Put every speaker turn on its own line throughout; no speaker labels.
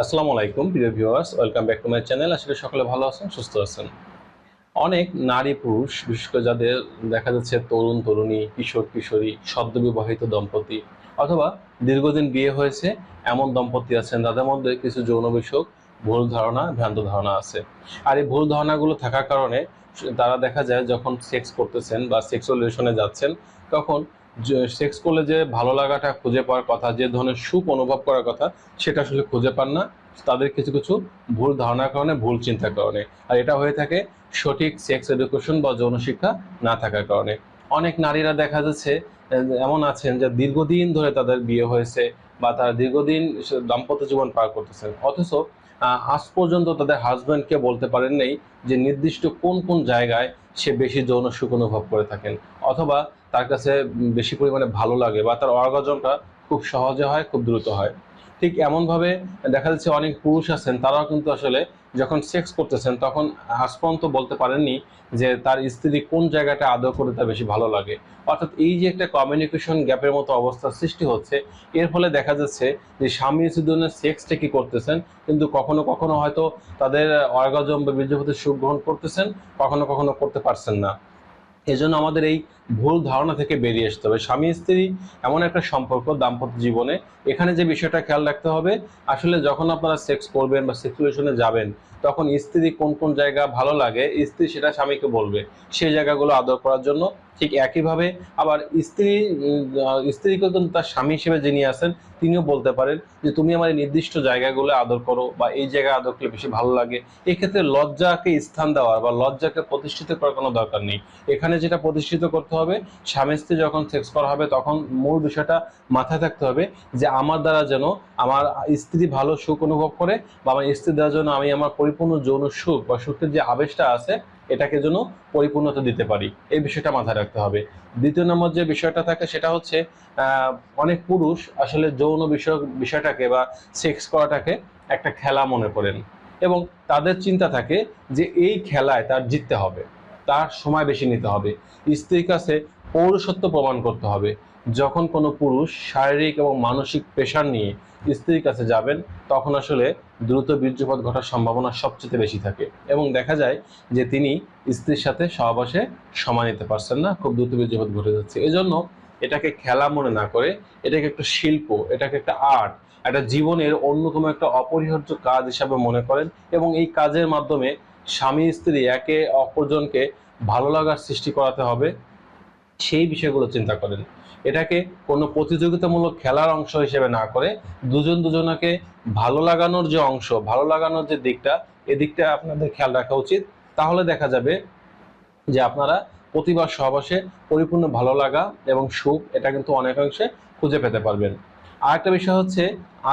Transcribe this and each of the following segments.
আসসালামু আলাইকুম, প্রিয় viewers welcome back to my channel আসলে সকলে ভালো আছেন, সুস্থ আছেন। অনেক নারী পুরুষ, বিশেষ করে যাদের দেখা যাচ্ছে তরুণ, তরুণী, কিশোর, কিশোরী, সদ্য বিবাহিত দম্পতি, অথবা দীর্ঘদিন বিয়ে হয়েছে, এমন দম্পতি আছেন, তাদের মধ্যে কিছু যৌন বিষয়ক ভুল ধারণা, ভ্রান্ত ধারণা আছে। আর এই ভুল ধারণাগুলো থাকার কারণে তারা দেখা যায়, যখন সেক্স করতেছেন বা সেক্সুয়াল রিলেশনে যাচ্ছেন, তখন সেক্স করলে যে ভালো লাগাটা খুঁজে পাওয়ার কথা, যে ধরনের সুখ অনুভব করার কথা, সেটা আসলে খুঁজে পান না। তাদের কিছু কিছু ভুল ধারণার কারণে, ভুল চিন্তার কারণে। আর এটা হয়ে থাকে সঠিক সেক্স এডুকেশন বা যৌন শিক্ষা না থাকার কারণে। অনেক নারীরা দেখা যাচ্ছে এমন আছেন যে দীর্ঘদিন ধরে তাদের বিয়ে হয়েছে বা তারা দীর্ঘদিন দাম্পত্য জীবন পার করতেছেন। অথচ আজ পর্যন্ত তাদের হাজব্যান্ডকে বলতে পারেন নেই যে নির্দিষ্ট কোন কোন জায়গায় সে বেশি যৌন সুখ অনুভব করে থাকেন। অথবা তার কাছে বেশি পরিমাণে ভালো লাগে বা তার অর্গাজমটা খুব সহজে হয়, খুব দ্রুত হয়। ঠিক এমনভাবে দেখা যাচ্ছে অনেক পুরুষ আছেন, তারাও কিন্তু আসলে যখন সেক্স করতেছেন তখন আজ পর্যন্ত বলতে পারেননি যে তার স্ত্রী কোন জায়গাটা আদর করে তার বেশি ভালো লাগে। অর্থাৎ এই যে একটা কমিউনিকেশন গ্যাপের মতো অবস্থার সৃষ্টি হচ্ছে, এর ফলে দেখা যাচ্ছে যে স্বামী স্ত্রী দুজনের সেক্সটা কি করতেছেন, কিন্তু কখনো কখনো হয়তো তাদের অর্গাজম বা বীর্যপতির সুখ গ্রহণ করতেছেন, কখনো কখনো করতে পারছেন না। এজন্য আমাদের এই ভুল ধারণা থেকে বেরিয়ে আসতে হবে। স্বামী স্ত্রী এমন একটা সম্পর্ক দাম্পত্য জীবনে, এখানে যে বিষয়টা খেয়াল রাখতে হবে, আসলে যখন আপনারা সেক্স করবেন বা সিচুয়েশনে যাবেন, তখন স্ত্রী কোন কোন জায়গা ভালো লাগে, স্ত্রী সেটা স্বামীকে বলবে। সেই জায়গাগুলো আদর করার জন্য ঠিক একইভাবে আবার স্ত্রী আহ, কিন্তু তার স্বামী হিসেবে যিনি আছেন তিনিও বলতে পারেন যে তুমি আমার এই নির্দিষ্ট জায়গাগুলো আদর করো বা এই জায়গায় আদর করলে বেশি ভালো লাগে। এক্ষেত্রে লজ্জাকে স্থান দেওয়ার বা লজ্জাকে প্রতিষ্ঠিত করার কোনো দরকার নেই। এখানে যেটা প্রতিষ্ঠিত করতে হবে স্বামী স্ত্রী যখন সেক্স করা হবে তখন মূল বিষয়টা মাথায় থাকতে হবে যে আমার দ্বারা যেন আমার স্ত্রী ভালো সুখ অনুভব করে বা আমার স্ত্রী দ্বারা যেন আমি আমার পরিপূর্ণ যৌন সুখ বা সুখের যে আবেশটা আছে এটাকে যেন পরিপূর্ণতা দিতে পারি। এই বিষয়টা মাথায় রাখতে হবে। দ্বিতীয় নম্বর যে বিষয়টা থাকে সেটা হচ্ছে অনেক পুরুষ আসলে যৌন বিষয়ক বিষয়টাকে বা সেক্স করাটাকে একটা খেলা মনে করেন এবং তাদের চিন্তা থাকে যে এই খেলায় তার জিততে হবে, তার সময় বেশি নিতে হবে। স্ত্রীর কাছে পৌরসত্ব প্রমাণ করতে হবে। যখন কোনো পুরুষ শারীরিক এবং মানসিক প্রেশার নিয়ে স্ত্রীর কাছে যাবেন, তখন আসলে দ্রুত বীর্যপাত ঘটার সম্ভাবনা সবচেয়ে বেশি থাকে এবং দেখা যায় যে তিনি স্ত্রীর সাথে সহবাসে সময় নিতে পারছেন না, খুব দ্রুত বীর্যপাত ঘটে যাচ্ছে। এজন্য এটাকে খেলা মনে না করে, এটাকে একটা শিল্প, এটাকে একটা আর্ট, একটা জীবনের অন্যতম একটা অপরিহার্য কাজ হিসাবে মনে করেন এবং এই কাজের মাধ্যমে স্বামী স্ত্রী একে অপরজনকে ভালো লাগার সৃষ্টি করাতে হবে। সেই বিষয়গুলো চিন্তা করেন। এটাকে কোনো প্রতিযোগিতামূলক খেলার অংশ হিসেবে না করে দুজন দুজনকে ভালো লাগানোর যে অংশ, ভালো লাগানোর যে দিকটা এদিকটা আপনাদের খেয়াল রাখা উচিত। তাহলে দেখা যাবে যে আপনারা প্রতিবার সহবাসে পরিপূর্ণ ভালো লাগা এবং সুখ এটা কিন্তু অনেকাংশে খুঁজে পেতে পারবেন। আর একটা বিষয় হচ্ছে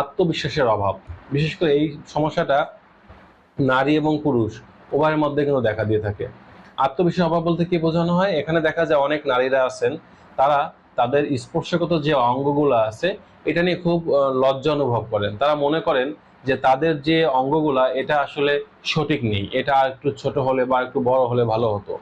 আত্মবিশ্বাসের অভাব। বিশেষ করে এই সমস্যাটা নারী এবং পুরুষ, উভয়ের মধ্যে কিন্তু দেখা দিয়ে থাকে। আত্মবিশ্বাস অভাব বলতে কি বোঝানো হয়? এখানে দেখা যায় অনেক নারীরা আছেন, তারা তাদের স্পর্শগত যে অঙ্গগুলো আছে, এটা নিয়ে খুব লজ্জা অনুভব করেন। তারা মনে করেন যে তাদের যে অঙ্গগুলা, এটা আসলে সঠিক নেই। এটা একটু ছোট হলে বা একটু বড় হলে ভালো হতো।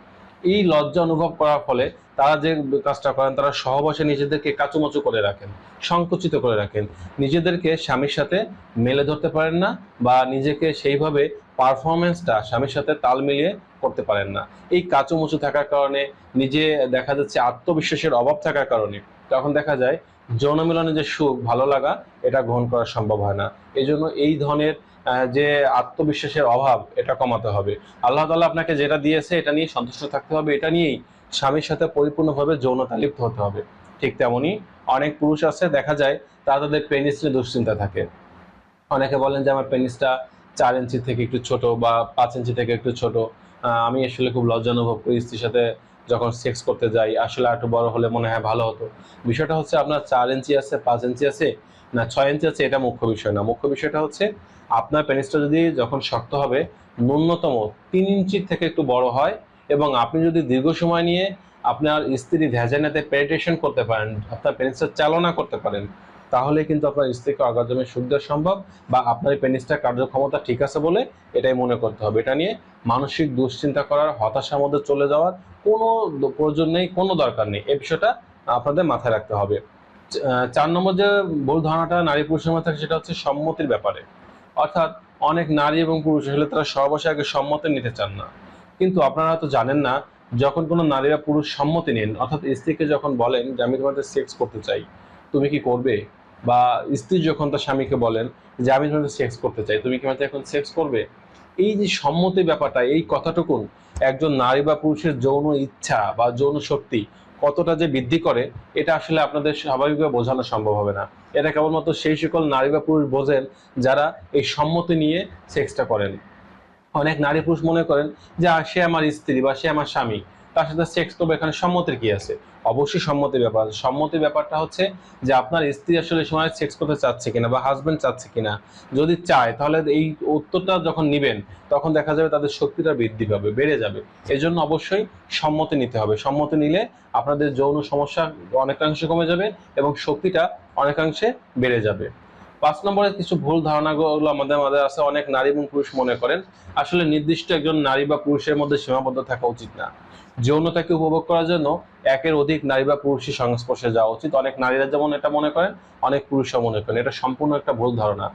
এই লজ্জা অনুভব করার ফলে তারা যে কাজটা করেন, তারা সহবাসে নিজেদেরকে কাচুমাচু করে রাখেন, সংকুচিত করে রাখেন। নিজেদেরকে স্বামীর সাথে মেলে ধরতে পারেন না বা নিজেকে সেইভাবে পারফরমেন্সটা স্বামীর সাথে তাল মিলিয়ে করতে পারেন না। এই কাচুমুচু থাকার কারণে, নিজে দেখা যাচ্ছে আত্মবিশ্বাসের অভাব থাকার কারণে, তখন দেখা যায় যৌন মিলনে যে সুখ, ভালো লাগা, এটা গ্রহণ করা সম্ভব হয় না। এই জন্য এই ধরনের যে আত্মবিশ্বাসের অভাব, এটা কমাতে হবে। আল্লাহ তাআলা আপনাকে যেটা দিয়েছে, এটা নিয়ে সন্তুষ্ট থাকতে হবে। এটা নিয়েই স্বামীর সাথে পরিপূর্ণভাবে যৌনতা লিপ্ত হতে হবে। ঠিক তেমনই অনেক পুরুষ আছে, দেখা যায় তারা তাদের পেনিস নিয়ে দুশ্চিন্তা থাকে। অনেকে বলেন যে, আমার পেনিসটা চার ইঞ্চি থেকে একটু ছোট বা পাঁচ ইঞ্চি থেকে একটু ছোট। আমি আসলে খুব লজ্জা অনুভব করি স্ত্রীর সাথে যখন সেক্স করতে যাই। আসলে একটু বড় হলে মনে হয় ভালো হতো। বিষয়টা হচ্ছে আপনার চার ইঞ্চি আছে, পাঁচ ইঞ্চি আছে। না, ছয় ইঞ্চি আছে এটা মুখ্য বিষয় না। মুখ্য বিষয়টা হচ্ছে আপনার পেনিসটা যদি যখন শক্ত হবে, ন্যূনতম তিন ইঞ্চির থেকে একটু বড় হয় এবং আপনি যদি দীর্ঘ সময় নিয়ে আপনার স্ত্রী ভ্যাজানাতে পেনিটেশন করতে পারেন, আপনার পেনিসটা চালনা করতে পারেন, তাহলে কিন্তু আপনার স্ত্রীকে সুখ দেওয়া সম্ভব বা আপনার এই পেনিসটা কার্যক্ষমতা ঠিক আছে বলে এটাই মনে করতে হবে। এটা নিয়ে মানসিক দুশ্চিন্তা করার, হতাশার মধ্যে চলে যাওয়ার কোনো প্রয়োজন নেই, কোনো দরকার নেই। এই বিষয়টা আপনাদের মাথায় রাখতে হবে। চার নম্বর যে ভুল ধারণাটা নারী পুরুষের মধ্যে থাকে সেটা হচ্ছে সম্মতির ব্যাপারে। অর্থাৎ অনেক নারী এবং পুরুষ আসলে তারা সর্বশেষ আগে সম্মতি নিতে চান না। কিন্তু আপনারা তো জানেন না, যখন কোনো নারী বা পুরুষ সম্মতি নেন, অর্থাৎ স্ত্রীকে যখন বলেন যে, আমি তোমাদের সেক্স করতে চাই, তুমি কি করবে? বা স্ত্রী যখন তার স্বামীকে বলেন যে, আমি তোমাদের সেক্স করতে চাই, তুমি কি আমাদের এখন সেক্স করবে? এই যে সম্মতি ব্যাপারটা, এই কথাটুকুন একজন নারী বা পুরুষের যৌন ইচ্ছা বা যৌন শক্তি কতটা যে বৃদ্ধি করে, এটা আসলে আপনাদের স্বাভাবিকভাবে বোঝানো সম্ভব হবে না। এটা কেবলমাত্র সেই সকল নারী বা পুরুষ বোঝেন যারা এই সম্মতি নিয়ে সেক্সটা করেন। অনেক নারী পুরুষ মনে করেন যে সে আমার স্ত্রী বা সে আমার স্বামী। তার সাথে সেক্স করব, এখানে সম্মতির কি আছে? অবশ্যই সম্মতির ব্যাপার আছে। সম্মতির ব্যাপারটা হচ্ছে যে আপনার স্ত্রী আসলে সময় সেক্স করতে চাচ্ছে কিনা বা হাজবেন্ড চাচ্ছে কিনা। যদি চায়, তাহলে এই উত্তরটা যখন নিবেন, তখন দেখা যাবে তাদের শক্তিটা বৃদ্ধি পাবে, বেড়ে যাবে। এই জন্য অবশ্যই সম্মতি নিতে হবে। সম্মতি নিলে আপনাদের যৌন সমস্যা অনেকাংশে কমে যাবে এবং শক্তিটা অনেকাংশে বেড়ে যাবে। পাঁচ নম্বরে কিছু ভুল ধারণাগুলো আমাদের মাঝে আছে, অনেক নারী এবং পুরুষ মনে করেন। আসলে নির্দিষ্ট একজন নারী বা পুরুষের মধ্যে সীমাবদ্ধ থাকা উচিত না। যৌনতাকে উপভোগ করার জন্য একের অধিক নারী বা পুরুষের সংস্পর্শে যাওয়া উচিত। অনেক নারীরা যেমন এটা মনে করেন, অনেক পুরুষরা মনে করেন। এটা সম্পূর্ণ একটা ভুল ধারণা।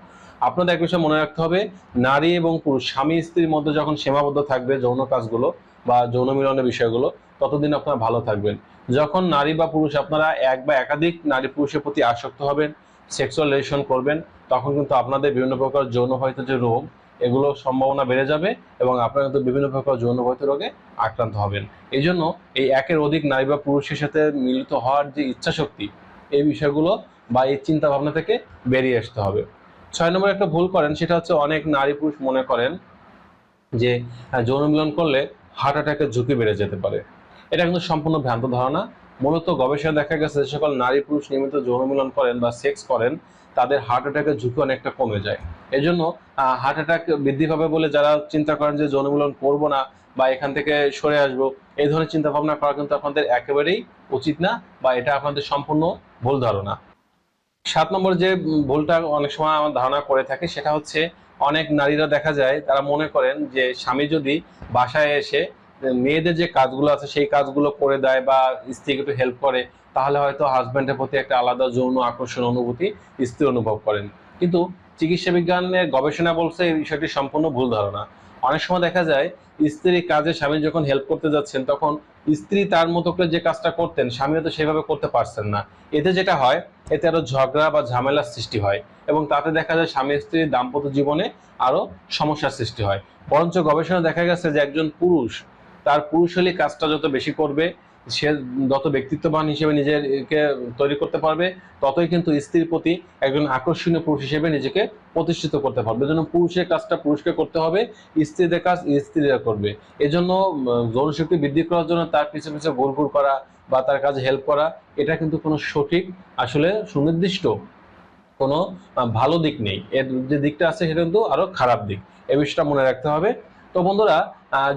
আপনাদের এক বিষয় মনে রাখতে হবে, নারী এবং পুরুষ, স্বামী স্ত্রীর মধ্যে যখন সীমাবদ্ধ থাকবে যৌন কাজগুলো বা যৌন মিলনের বিষয়গুলো, ততদিন আপনারা ভালো থাকবেন। যখন নারী বা পুরুষ আপনারা এক বা একাধিক নারী পুরুষের প্রতি আসক্ত হবেন সেক্সুয়াল রিলেশন করবেন, তখন কিন্তু আপনাদের বিভিন্ন প্রকার যৌনবাহিত যে রোগ, এগুলো সম্ভাবনা বেড়ে যাবে এবং আপনারা কিন্তু বিভিন্ন প্রকার যৌনবাহিত রোগে আক্রান্ত হবেন। এই জন্য এই একের অধিক নারী বা পুরুষের সাথে মিলিত হওয়ার যে ইচ্ছা শক্তি এই বিষয়গুলো বা এই চিন্তা ভাবনা থেকে বেরিয়ে আসতে হবে। ছয় নম্বর একটা ভুল করেন, সেটা হচ্ছে অনেক নারী পুরুষ মনে করেন যে যৌন মিলন করলে হার্ট অ্যাটাকের ঝুঁকি বেড়ে যেতে পারে। এটা কিন্তু সম্পূর্ণ ভ্রান্ত ধারণা। মূলত গবেষণা দেখা গেছে যে সকল নারী পুরুষ নিয়মিত যৌন মিলন করেন বা সেক্স করেন, তাদের হার্ট অ্যাটাকের ঝুঁকি অনেকটা কমে যায়। এই জন্য হার্ট অ্যাটাক বৃদ্ধি পাবে বলে যারা চিন্তা করেন যে যৌন মিলন করব না বা এখান থেকে সরে আসব, এই ধরনের চিন্তা ভাবনা করা কিন্তু আপনাদের একেবারেই উচিত না বা এটা আপনাদের সম্পূর্ণ ভুল ধারণা। সাত নম্বর যে ভুলটা অনেক সময় আমার ধারণা করে থাকে সেটা হচ্ছে, অনেক নারীরা দেখা যায় তারা মনে করেন যে স্বামী যদি বাসায় এসে মেয়েদের যে কাজগুলো আছে, সেই কাজগুলো করে দেয় বা স্ত্রীকে একটু হেল্প করে, তাহলে হয়তো হাজব্যান্ডের প্রতি একটা আলাদা যৌন আকর্ষণ, অনুভূতি স্ত্রী অনুভব করেন। কিন্তু চিকিৎসা বিজ্ঞানের গবেষণা বলছে এই বিষয়টি সম্পূর্ণ ভুল ধারণা। অনেক সময় দেখা যায় স্ত্রীর কাজে স্বামী যখন হেল্প করতে যাচ্ছেন, তখন স্ত্রী তার মতো করে যে কাজটা করতেন স্বামী হয়তো সেভাবে করতে পারছেন না। এতে যেটা হয়, এতে আরও ঝগড়া বা ঝামেলার সৃষ্টি হয় এবং তাতে দেখা যায় স্বামী স্ত্রীর দাম্পত্য জীবনে আরও সমস্যার সৃষ্টি হয়। বরঞ্চ গবেষণা দেখা গেছে যে একজন পুরুষ তার পুরুষালী কাজটা যত বেশি করবে সে যত ব্যক্তিত্ববান হিসেবে নিজেকে তৈরি করতে পারবে ততই কিন্তু স্ত্রীর প্রতি একজন আকর্ষণীয় পুরুষ হিসেবে নিজেকে প্রতিষ্ঠিত করতে পারবে। এজন্য পুরুষের কাজটা পুরুষকে করতে হবে স্ত্রীদের কাজ স্ত্রীরা করবে। এজন্য উম, যৌনশক্তি বৃদ্ধি করার জন্য তার পিছনে পিছনে গোল গোল করা বা তার কাজে হেল্প করা এটা কিন্তু কোনো সঠিক আসলে সুনির্দিষ্ট কোনো ভালো দিক নেই। এর যে দিকটা আছে সেটা কিন্তু আরও খারাপ দিক। এই বিষয়টা মনে রাখতে হবে। তো বন্ধুরা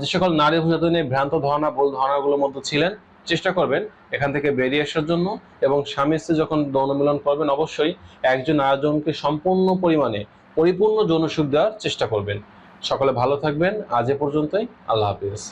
যে সকল নারী ভূজাত নিয়ে ভ্রান্ত ধারণা, ভুল ধারণাগুলোর মধ্যে ছিলেন, চেষ্টা করবেন এখান থেকে বেরিয়ে আসার জন্য এবং স্বামী স্ত্রী যখন যৌন মিলন করবেন, অবশ্যই একজন আরেকজনকে সম্পূর্ণ পরিমাণে পরিপূর্ণ যৌন সুখ দেওয়ার চেষ্টা করবেন। সকলে ভালো থাকবেন। আজ এ পর্যন্তই। আল্লাহ হাফিজ।